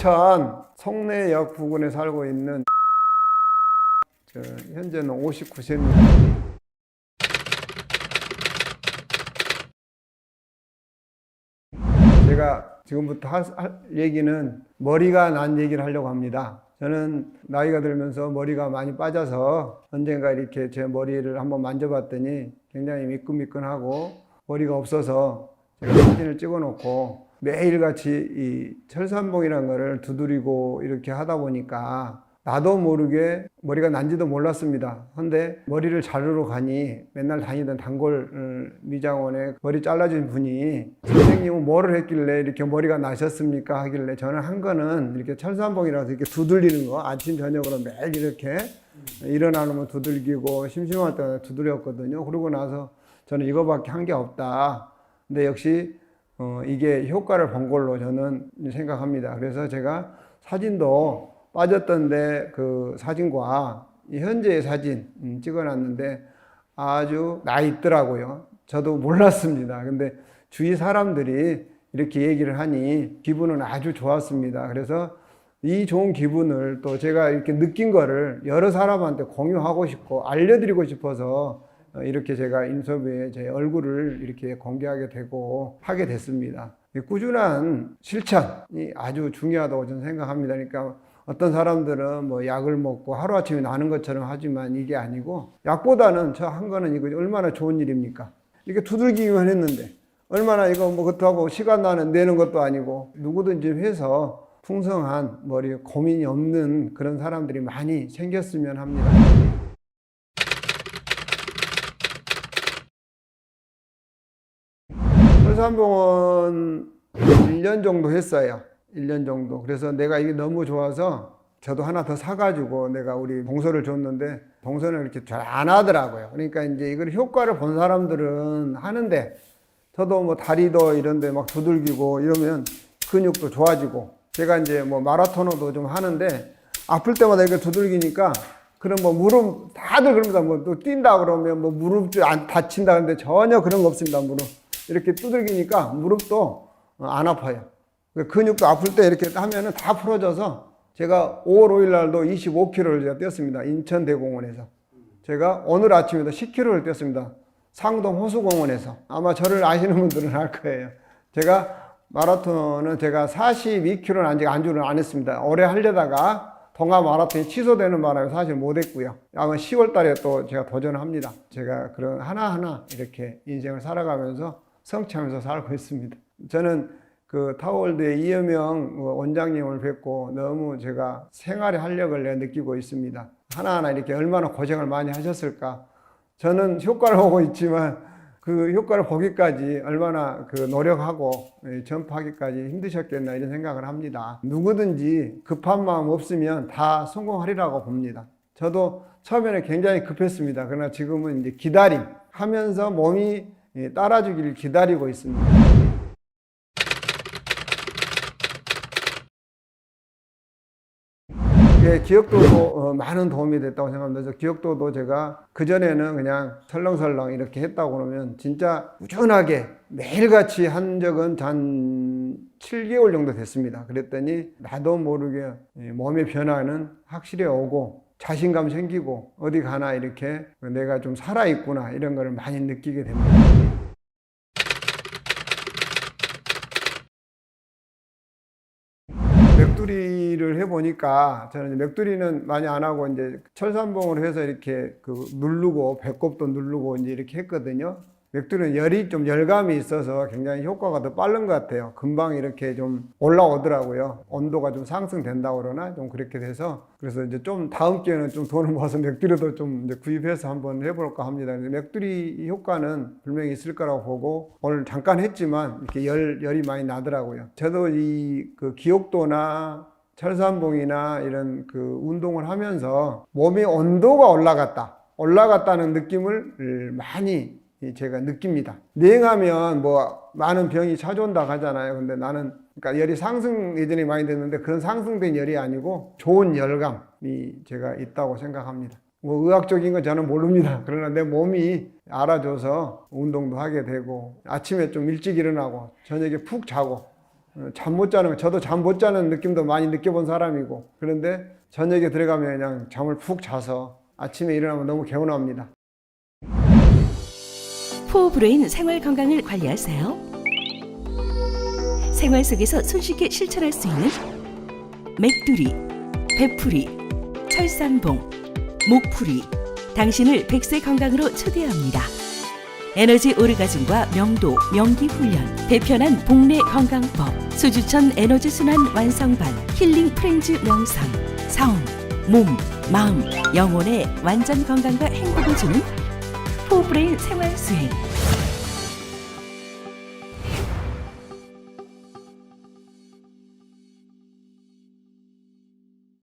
인천 송내역 부근에 살고 있는 저 현재는 59세입니다. 제가 지금부터 할, 할 얘기는 머리가 난 얘기를 하려고 합니다. 저는 나이가 들면서 머리가 많이 빠져서 언젠가 이렇게 제 머리를 한번 만져봤더니 굉장히 미끈미끈하고 머리가 없어서 제가 사진을 찍어 놓고 매일같이 이 철산봉이라는 거를 두드리고 이렇게 하다 보니까 나도 모르게 머리가 난지도 몰랐습니다. 근데 머리를 자르러 가니 맨날 다니던 단골 어, 미장원에 머리 잘라준 분이 선생님은 뭐를 했길래 이렇게 머리가 나셨습니까? 하길래 저는 한 거는 이렇게 철산봉이라서 이렇게 두들리는 거 아침 저녁으로 매일 이렇게 일어나면 두들기고 심심할 때 두드렸거든요. 그러고 나서 저는 이거밖에 한 게 없다. 근데 역시 어, 이게 효과를 본 걸로 저는 생각합니다. 그래서 제가 사진도 빠졌던데 그 사진과 이 현재의 사진 음, 찍어놨는데 아주 나 있더라고요. 저도 몰랐습니다. 근데 주위 사람들이 이렇게 얘기를 하니 기분은 아주 좋았습니다. 그래서 이 좋은 기분을 또 제가 이렇게 느낀 거를 여러 사람한테 공유하고 싶고 알려드리고 싶어서 어, 이렇게 제가 인터뷰에 제 얼굴을 이렇게 공개하게 되고 하게 됐습니다. 이 꾸준한 실천이 아주 중요하다고 저는 생각합니다. 그러니까 어떤 사람들은 뭐 약을 먹고 하루아침에 나는 것처럼 하지만 이게 아니고 약보다는 저 한 거는 이거 얼마나 좋은 일입니까? 이게 두들기기만 했는데 얼마나 이거 뭐 그것하고 시간 나는 내는 것도 아니고 누구든지 해서 풍성한 머리 고민이 없는 그런 사람들이 많이 생겼으면 합니다. 설 산봉은 1년 정도 했어요. 1년 정도. 그래서 내가 이게 너무 좋아서 저도 하나 더 사가지고 내가 우리 동서를 줬는데 동서는 이렇게 잘 안 하더라고요. 그러니까 이제 이걸 효과를 본 사람들은 하는데 저도 뭐 다리도 이런데 막 두들기고 이러면 근육도 좋아지고 제가 이제 뭐 마라토너도 좀 하는데 아플 때마다 이렇게 두들기니까 그런 뭐 무릎 다들 그럽니다. 뭐 또 뛴다 그러면 뭐 무릎 안 다친다 근데 전혀 그런 거 없습니다. 무릎 이렇게 두들기니까 무릎도 안 아파요. 그 근육도 아플 때 이렇게 하면은 다 풀어져서 제가 5월 5일 날도 25km를 제가 뛰었습니다. 인천대공원에서. 제가 오늘 아침에도 10km를 뛰었습니다. 상동 호수공원에서. 아마 저를 아시는 분들은 알 거예요. 제가 마라톤은 제가 42km는 아직 안주를 안 했습니다. 올해 하려다가 동아 마라톤이 취소되는 바람에 사실 못 했고요. 아마 10월 달에 또 제가 도전합니다. 제가 그런 하나하나 이렇게 인생을 살아가면서 성취하면서 살고 있습니다. 저는 그 타워월드의 이여명 원장님을 뵙고 너무 제가 생활의 활력을 느끼고 있습니다. 하나하나 이렇게 얼마나 고생을 많이 하셨을까. 저는 효과를 보고 있지만 그 효과를 보기까지 얼마나 그 노력하고 전파하기까지 힘드셨겠나 이런 생각을 합니다. 누구든지 급한 마음 없으면 다 성공하리라고 봅니다. 저도 처음에는 굉장히 급했습니다. 그러나 지금은 이제 기다림 하면서 몸이 따라주기를 기다리고 있습니다. 예, 기억도도 어, 많은 도움이 됐다고 생각합니다. 기억도도 제가 그전에는 그냥 설렁설렁 이렇게 했다고 그러면 진짜 꾸준하게 매일같이 한 적은 한 7개월 정도 됐습니다. 그랬더니 나도 모르게 몸의 변화는 확실히 오고 자신감 생기고 어디 가나 이렇게 내가 좀 살아있구나 이런 거를 많이 느끼게 됩니다. 맥두리를 해보니까 저는 맥두리는 많이 안 하고 이제 철산봉을 해서 이렇게 그 누르고 배꼽도 누르고 이제 이렇게 했거든요. 맥두리는 열이 좀 열감이 있어서 굉장히 효과가 더 빠른 것 같아요. 금방 이렇게 좀 올라오더라고요. 온도가 좀 상승된다고 그러나 좀 그렇게 돼서 그래서 이제 좀 다음 기회는 좀 돈을 모아서 맥두리도 좀 이제 구입해서 한번 해볼까 합니다. 맥두리 효과는 분명히 있을 거라고 보고 오늘 잠깐 했지만 이렇게 열, 열이 많이 나더라고요. 저도 이 그 기억도나 철산봉이나 이런 그 운동을 하면서 몸의 온도가 올라갔다. 올라갔다는 느낌을 많이 제가 느낍니다. 냉하면 뭐 많은 병이 찾아온다 하잖아요. 근데 나는 그러니까 열이 상승 예전에 많이 됐는데 그런 상승된 열이 아니고 좋은 열감이 제가 있다고 생각합니다. 뭐 의학적인 건 저는 모릅니다. 그러나 내 몸이 알아줘서 운동도 하게 되고 아침에 좀 일찍 일어나고 저녁에 푹 자고 잠 못 자는 거, 저도 잠 못 자는 느낌도 많이 느껴본 사람이고 그런데 저녁에 들어가면 그냥 잠을 푹 자서 아침에 일어나면 너무 개운합니다. 포브레인 생활 건강을 관리하세요. 생활 속에서 손쉽게 실천할 수 있는 맥두리, 배풀이, 철산봉, 목풀이, 당신을 백세 건강으로 초대합니다. 에너지 오르가즘과 명도, 명기 훈련, 배편한 복내 건강법, 수주천 에너지 순환 완성반, 힐링 프렌즈 명상, 성, 몸, 마음, 영혼의 완전 건강과 행복을 주는 pobre, você vai sim.